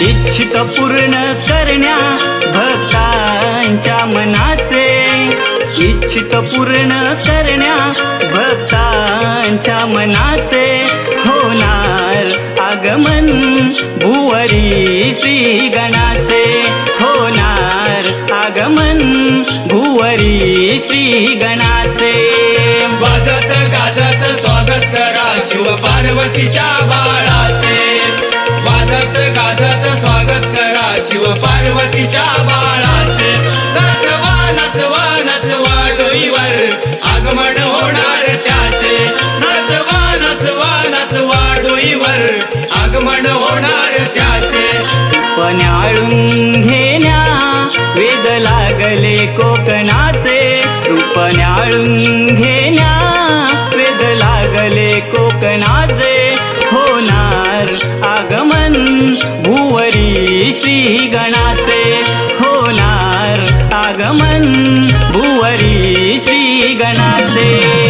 इच्छित पूर्ण करण्या भक्तांच्या मनाचे. इच्छित पूर्ण करण्या भक्तांच्या मनाचे. होणार आगमन भुवरी श्री गणाचे. होणार आगमन भुवरी श्री गणाचे. वाजत गाजत स्वागत करा शिव पार्वतीच्या बाळा. पार्वतीच्या बाळाचे. नाचवा नाचवा नाचवा डोईवर. आगमन होणार त्याचे. नाचवा नाचवा नाचवा डोईवर. आगमन होणार त्याचे. पण्याळून घेण्या वेद लागले कोकणाचे. रूपण्याळून घेण्या वेद लागले कोकणाचे. आगमन भुवरी श्री गणाचे होणार आगमन भुवरी श्री गणाचे.